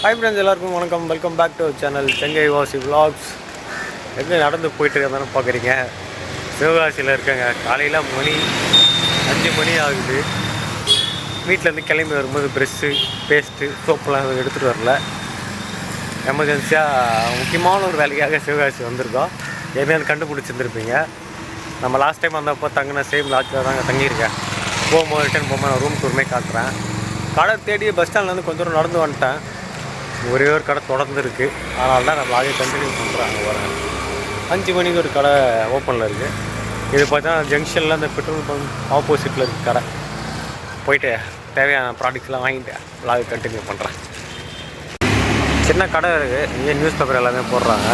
Hi friends எல்லாருக்கும் வணக்கம். Welcome back to channel Chengai Vasi vlogs எங்கே நடந்து போயிட்டு பார்க்குறீங்க சிவகாசியில் இருக்கேங்க. காலையில் மணி அஞ்சு மணி ஆகுது. வீட்டிலேருந்து கிளம்பி வரும்போது ப்ரெஷ்ஷு பேஸ்ட்டு சோப்பெல்லாம் எடுத்துகிட்டு வரல. எமர்ஜென்சியாக முக்கியமான ஒரு வேலைக்காக சிவகாசி வந்திருக்கோம். எப்படியாவது கண்டுபிடிச்சிருந்துருப்பீங்க. நம்ம லாஸ்ட் டைம் வந்தப்போ தங்கின சேம் லாட்சில் தாங்க தங்கியிருக்கேன். போகும்போது ரிட்டர்ன் போகும்போது நான் ரூம் டூருமே காட்டுறேன். கடை தேடி பஸ் ஸ்டாண்ட்லேருந்து கொஞ்சம் தூரம் நடந்து வந்துட்டேன். ஒரே ஒரு கடை தொடர்ந்து இருக்குது அதனால தான் நம்ம லாகை கண்டினியூ பண்ணுறாங்க வரேன் அஞ்சு மணிக்கு ஒரு கடை ஓப்பனில் இருக்குது இது பார்த்தா ஜங்ஷனில் அந்த பெட்ரோல் பங்க் ஆப்போசிட்டில் இருக்குது கடை. போயிட்டு தேவையான ப்ராடக்ட்ஸ்லாம் வாங்கிட்டு லாகை கண்டினியூ பண்ணுறேன் சின்ன கடை இருக்குது இங்கே நியூஸ் பேப்பர் எல்லாமே போடுறாங்க.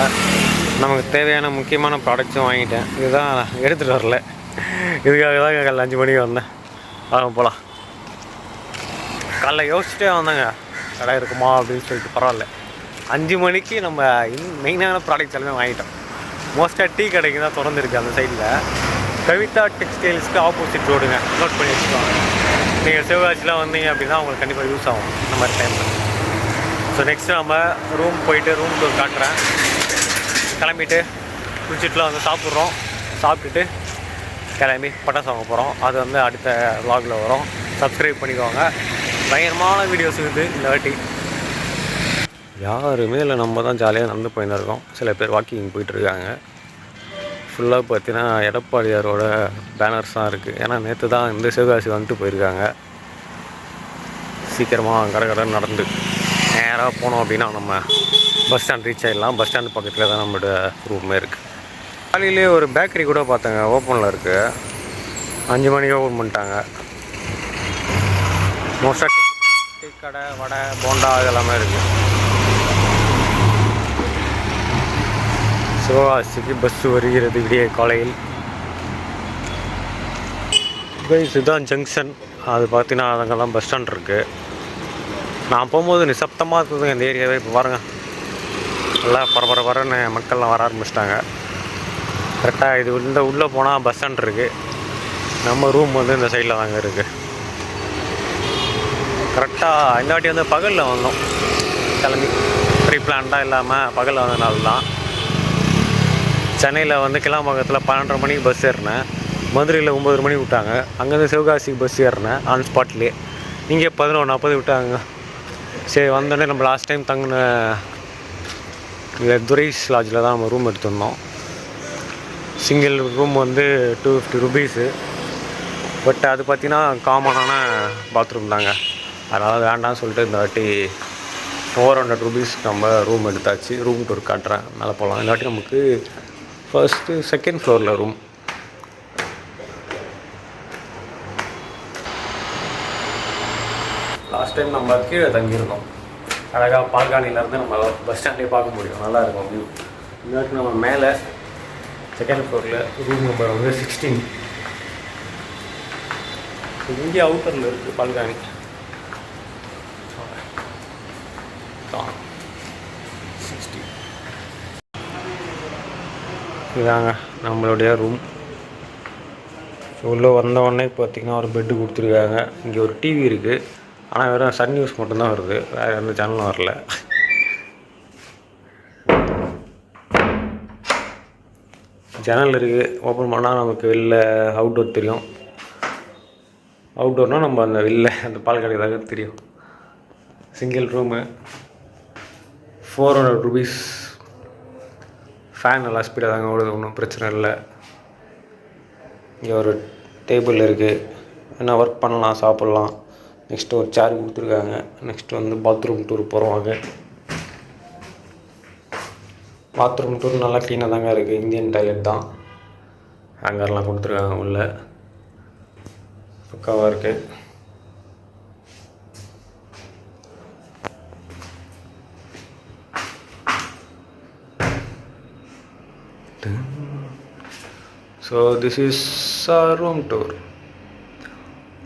நமக்கு தேவையான முக்கியமான ப்ராடக்ட்ஸும் வாங்கிட்டேன். இதுதான் எடுத்துகிட்டு வரல. இதுக்காக தான் அஞ்சு மணிக்கு வந்தேன். ஆகும் போகலாம் காலைல யோசிச்சுட்டே வந்தேங்க. கடை இருக்குமா அப்படின்னு சொல்லிட்டு பரவாயில்ல. அஞ்சு மணிக்கு நம்ம இன் மெயினான ப்ராடக்ட்ஸ் எல்லாமே வாங்கிட்டோம். மோஸ்ட்டாக டீ கடைக்கு தான் திறந்துருக்கு அந்த சைடில் கவிதா டெக்ஸ்டைல்ஸ்க்கு ஆப்போசிட் ரோடுங்க நோட் பண்ணி வச்சுக்கோங்க. நீங்கள் சிவகாசிலாம் வந்தீங்க அப்படின்னா உங்களுக்கு கண்டிப்பாக யூஸ் ஆகும். இந்த மாதிரி டைமில் ஸோ நெக்ஸ்ட்டு நம்ம ரூம் போயிட்டு ரூம் டூர் காட்டுறேன். கிளம்பிட்டு குளிச்சுட்டுலாம் வந்து சாப்பிட்றோம். சாப்பிட்டுட்டு கிளம்பி பட்டாசு வாங்க போகிறோம் அது வந்து அடுத்த vlogல வரும். சப்ஸ்கிரைப் பண்ணிக்கோங்க. பயங்கரமான வீடியோஸ் இருக்குது இந்த வாட்டி. யாருமே இல்லை நம்ம தான் ஜாலியாக நடந்து போயின்னு இருக்கோம். சில பேர் வாக்கிங் போயிட்டுருக்காங்க ஃபுல்லாக பார்த்தீங்கன்னா எடப்பாடியாரோட பேனர்ஸ் தான் இருக்குது ஏன்னா நேற்று தான் இந்த சிவகாசி வந்துட்டு போயிருக்காங்க. சீக்கிரமாக கடற்கரை நடந்து நேராக போனோம் அப்படின்னா நம்ம பஸ் ஸ்டாண்ட் ரீச் ஆகிடலாம் பஸ் ஸ்டாண்டு பக்கத்தில் தான் நம்மளோட ரூமே இருக்குது காலையிலே ஒரு பேக்கரி கூட பார்த்தேங்க. ஓப்பனில் இருக்குது அஞ்சு மணிக்கு ஓப்பன் பண்ணிட்டாங்க. மோஸ்ட்டாக டீ டீ கடை வடை போண்டா இதெல்லாமே இருக்குது சிவகாசிக்கு பஸ் வருகிறது விடிய காலையில். கைஸ் இதுதான் ஜங்ஷன் அது பார்த்தீங்கன்னா அதுங்கெல்லாம் பஸ் ஸ்டாண்ட் இருக்குது நான் போகும்போது நிசப்தமாக இருந்ததுங்க இந்த ஏரியாவே. இப்போ பாருங்கள் நல்லா பரபர பரன்னு மக்கள்லாம் வர ஆரம்பிச்சிட்டாங்க. கரெக்டாக இது இந்த உள்ளே போனால் பஸ் ஸ்டாண்ட் இருக்குது நம்ம ரூம் வந்து இந்த சைடில் தாங்க இருக்குது கரெக்டாக இந்த வாட்டி வந்து பகலில் வந்தோம். கிளம்பி. ப்ரீ பிளான்டாக இல்லாமல் பகலில் வந்ததுனால தான். சென்னையில் வந்து கிளாம்பாக்கத்தில் பன்னெண்டரை மணிக்கு பஸ் ஏறினேன். மதுரையில் ஒம்பது மணிக்கு விட்டாங்க. அங்கேருந்து சிவகாசிக்கு பஸ் ஏறினேன் ஆன் ஸ்பாட்லேயே இங்கே பதினொன்று நாற்பது விட்டாங்க. சரி வந்தோடனே நம்ம லாஸ்ட் டைம் தங்கின இல்லை துரைஸ் லாட்ஜில் தான் நம்ம ரூம் எடுத்திருந்தோம். சிங்கிள் ரூம் வந்து டூ ஃபிஃப்டி ருபீஸு பட் அது பார்த்தீங்கன்னா காமனான பாத்ரூம் தாங்க. அதனால் வேண்டாம்னு சொல்லிட்டு இந்த வாட்டி ஃபோர் ஹண்ட்ரட் ருபீஸ் நம்ம ரூம் எடுத்தாச்சு. ரூம் டூர் காட்டுறேன். மேலே போகலாம். இந்த வாட்டி நமக்கு ஃபஸ்ட்டு செகண்ட் ஃப்ளோரில் ரூம் லாஸ்ட் டைம் நம்ம கீழே தங்கியிருந்தோம். அழகாக பால்கானிலேருந்து நம்ம பஸ் ஸ்டாண்டே பார்க்க முடியும். நல்லா இருக்கும் வியூ இந்த வாட்டி நம்ம மேலே செகண்ட் ஃப்ளோரில் ரூம் நம்பர் வந்து சிக்ஸ்டீன் இங்கே அவுட்டரில் இருக்குது பால்கானி. இதாங்க நம்மளுடைய ரூம் உள்ளே வந்த உடனே பார்த்தீங்கன்னா ஒரு பெட்டு கொடுத்துருக்காங்க. இங்கே ஒரு டிவி இருக்குது ஆனால் வெறும் சன் நியூஸ் மட்டும்தான் வருது. வேறு எந்த சேனலும் வரல. ஜன்னல் இருக்குது ஓப்பன் பண்ணால் நமக்கு வெளில அவுட்டோர் தெரியும். அவுட்டோர்னால் நம்ம அந்த வெளில அந்த பால் தாங்க தெரியும். Single room four hundred rupees fan நல்லா ஸ்பீடாக தாங்க ஓடுது ஒன்றும் பிரச்சனை இல்லை. இங்கே ஒரு டேபிள் இருக்குது என்ன ஒர்க் பண்ணலாம் சாப்பிட்லாம். நெக்ஸ்ட்டு ஒரு சேர் கொடுத்துருக்காங்க. நெக்ஸ்ட்டு வந்து பாத்ரூம் டூர் போகிறவங்க பாத்ரூம் டூர் நல்லா க்ளீனாக தாங்க இருக்குது இந்தியன் டாய்லெட் தான். ஹேங்கர்லாம் கொடுத்துருக்காங்க உள்ள. பக்காவாக இருக்குது so this is room tour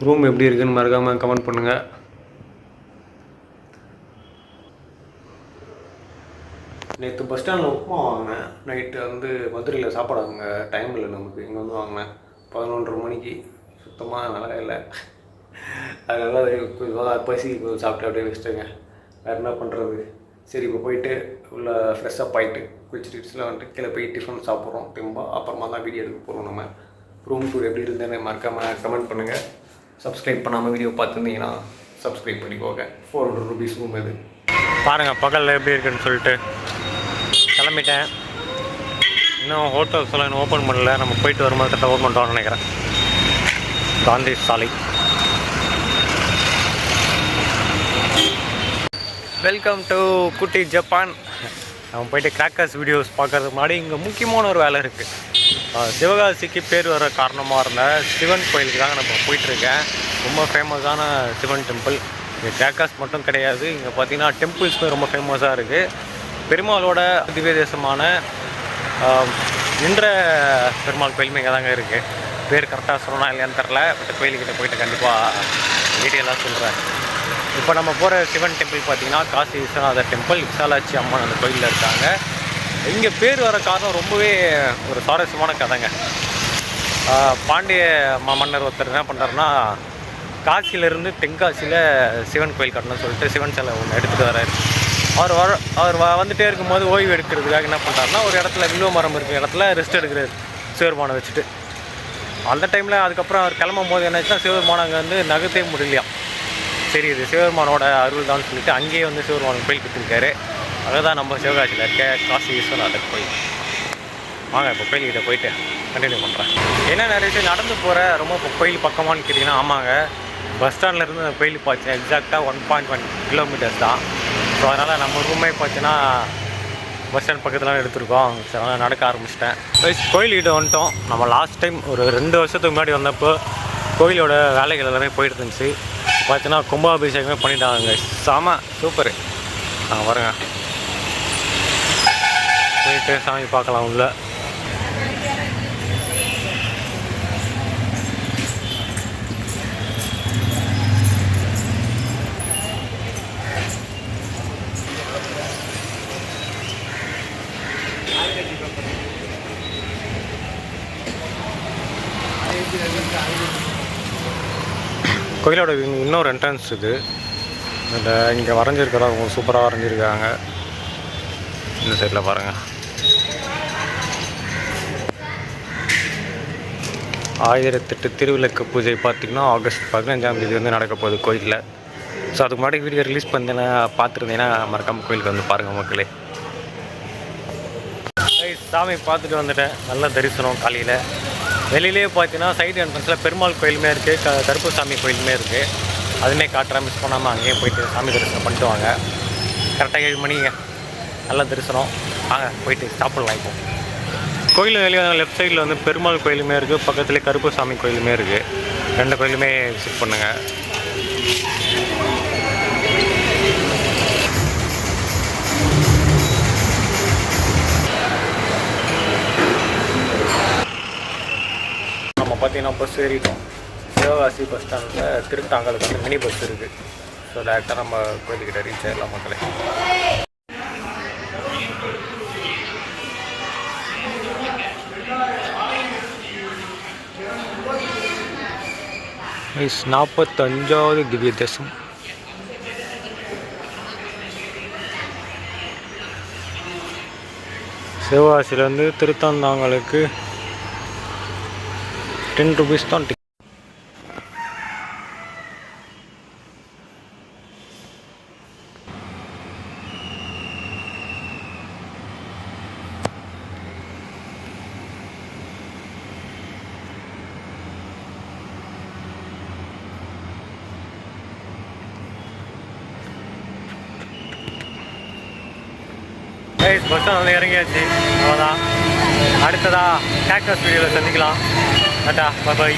room எப்படி இருக்குன்னு மறக்காமல் கமெண்ட் பண்ணுங்கள் நேற்று பஸ் ஸ்டாண்டில் உப்புமா வாங்கினேன். நைட்டு வந்து மதுரையில் சாப்பாடு வாங்க டைம் இல்லை நமக்கு. இங்கே வந்து வாங்கினேன். பதினொன்றரை மணிக்கு. சுத்தமாக நல்லா இல்லை. அதனால கொஞ்சம் பசி சாப்பிட்டு அப்படியே வச்சுட்டேங்க. வேறு என்ன பண்ணுறது சரி இப்போ போயிட்டு உள்ள ஃப்ரெஷ்ஷப் ஆகிட்டு குளிச்சுட்டு வந்துட்டு கீழே போய் டிஃபன் சாப்பிட்றோம் திரும்ப அப்புறமா தான் வீடியோ எடுக்க போகிறோம் நம்ம. ரூம் டூர் எப்படி இருந்தேன்னு மறக்காமல் கமெண்ட் பண்ணுங்கள் சப்ஸ்கிரைப் பண்ணாமல் வீடியோ பார்த்துருந்தீங்கன்னா சப்ஸ்கிரைப் பண்ணிக்கோங்க. ஃபோர் ஹண்ட்ரட் ருபீஸ் ரூம் இது. பாருங்கள் பகலில் எப்படி இருக்குன்னு சொல்லிட்டு. கிளம்பிட்டேன். இன்னும் ஹோட்டல்ஸ் எல்லாம் இன்னும் ஓப்பன் பண்ணல. நம்ம போயிட்டு வரும்போது கரெக்டாக ஓப்பன் பண்ணுறோம்னு நினைக்கிறேன். Gandhi Salai. Welcome to Kutti Japan. நம்ம போயிட்டு கிராக்கர்ஸ் வீடியோஸ் பார்க்கறதுக்கு முன்னாடி இங்கே முக்கியமான ஒரு வேலை இருக்குது சிவகாசிக்கு பேர் வர காரணமாக இருந்த சிவன் கோயிலுக்கு தாங்க நம்ம போயிட்டுருக்கேன். ரொம்ப ஃபேமஸான சிவன் டெம்பிள் இங்கே கிராக்கர்ஸ் மட்டும் கிடையாது. இங்கே பார்த்தீங்கன்னா டெம்பிள்ஸுமே ரொம்ப ஃபேமஸாக இருக்குது பெருமாளோட திவ்ய தேசமான நின்ற பெருமாள் கோயிலுமே இங்கே தாங்க இருக்குது பேர் கரெக்டாக சொல்லணும் இல்லையான்னு தெரில பட் கோயிலுக்கிட்ட போயிட்டு கண்டிப்பாக டீட்டெயிலாக சொல்கிறேன் இப்போ நம்ம போகிற சிவன் டெம்பிள் பார்த்தீங்கன்னா காசி விஸ்வநாதர் டெம்பிள் விசாலாட்சி அம்மன் அந்த கோயிலில் இருக்காங்க. இங்கே பேர் வர காரணம் ரொம்பவே ஒரு சுவாரஸ்யமான கதைங்க. பாண்டிய மன்னர் ஒருத்தர் என்ன பண்ணுறாருன்னா காசியிலேருந்து தென்காசியில் சிவன் கோயில் கட்டணும்னு சொல்லிட்டு சிவன் சிலை ஒன்று எடுத்துகிட்டு வராரு அவர் வர அவர் வ இருக்கும்போது ஓய்வு எடுக்கிறதுக்காக என்ன பண்ணுறாருனா ஒரு இடத்துல வில்வ மரம் இருக்கிற இடத்துல ரெஸ்ட் எடுக்கிறார் சிவருமானை வச்சுட்டு. அந்த டைமில் அதுக்கப்புறம் அவர் கிளம்பும் போது என்னாச்சுன்னா சிவபெருமான் அங்கே வந்து நகர்த்தே முடியலையாம். சரி இது சிவபெருமானோட அருள் தான் சொல்லிட்டு அங்கேயே வந்து சிவபெருமான் கோயில் கட்டிருக்காரு அதுதான் நம்ம சிவகாசியில் இருக்க காசி விஸ்வநாதர் கோயில். வாங்க இப்போ கோயில்கிட்ட போயிட்டு கண்டினியூ பண்ணுறேன் என்ன நிறைய விஷயம் நடந்து போகிற ரொம்ப இப்போ கோயில் பக்கமான்னு கேட்டிங்கன்னா ஆமாங்க. பஸ் ஸ்டாண்ட்லேருந்து அந்த கோயில் பார்த்தீங்கன்னா எக்ஸாக்டாக ஒன் பாயிண்ட் ஒன் கிலோமீட்டர்ஸ் தான். ஸோ அதனால் நம்ம ரூமே பார்த்தீங்கன்னா பஸ் ஸ்டாண்ட் பக்கத்தில் எடுத்திருக்கோம். சரி அதனால் நடக்க ஆரம்பிச்சிட்டேன். கோயில்கிட்ட வந்துட்டோம். நம்ம லாஸ்ட் டைம் ஒரு ரெண்டு வருஷத்துக்கு முன்னாடி வந்தப்போ கோயிலோட வேலைகள் எல்லாமே போயிட்டு இருந்துச்சு. பார்த்தீங்கன்னா கும்பாபிஷேகமே பண்ணிட்டாங்க செம சூப்பரு. ஆ வரேங்க போயிட்டு சாமி பார்க்கலாம் உள்ளே. கோயிலோட இன்னொரு என்ட்ரன்ஸ் இது. இந்த இங்கே வரைஞ்சிருக்கிறதா சூப்பராக வரைஞ்சிருக்காங்க. இந்த சைடில் பாருங்கள் ஆயிரத்தெட்டு திருவிளக்கு பூஜை பார்த்திங்கன்னா ஆகஸ்ட் பதினஞ்சாம் தேதி வந்து நடக்க போகுது கோயிலில். ஸோ அதுக்கு முன்னாடி வீடியோ ரிலீஸ் பண்ணேன்னா பார்த்துருந்தீங்கன்னா மறக்காமல் கோயிலுக்கு வந்து பாருங்கள் மக்களே. சாமி பார்த்துட்டு வந்துட்டேன். நல்ல தரிசனம் காலையில். வெளியிலேயே பார்த்தீங்கன்னா சைடு என்ட்ரன்ஸில் பெருமாள் கோயிலுமே இருக்குது க கருப்பு சாமி கோயிலுமே இருக்குது அதுவுமே காட்டுறேன் மிஸ் பண்ணாமல் அங்கேயே போயிட்டு சாமி தரிசனம் பண்ணிட்டு வாங்க. கரெக்டாக ஏழு மணிங்க நல்ல தரிசனம். வாங்க போயிட்டு சாப்பிட்லாம் இப்போ கோயில் வெளியே லெஃப்ட் சைடில் வந்து பெருமாள் கோயிலுமே இருக்குது பக்கத்துலேயே கருப்பு சாமி கோயிலுமே இருக்குது ரெண்டு கோயிலுமே விசிட் பண்ணுங்கள் பார்த்தீங்கன்னா பஸ் ஏறிட்டோம். சிவகாசி பஸ் ஸ்டாண்டில் திருத்தாங்கலுக்கு வந்து மினி பஸ் இருக்குது ஸோ டேரெக்டாக நம்ம கோயிலுக்கிட்ட ரீச் ஆகிடலாம் மக்களே. இஸ் நாற்பத்தஞ்சாவது திவ்ய தேசம் சிவகாசியிலேருந்து திருத்தாந்தாங்கலுக்கு டென் ருபீஸ் தான் டிக்கெட் பஸ் ஸ்டாண்ட் இறங்கியாச்சு. அவ்வளோதான் அடுத்ததா கேக்டஸ் வீடியோவில் சந்திக்கலாம். டாட்டா பாய்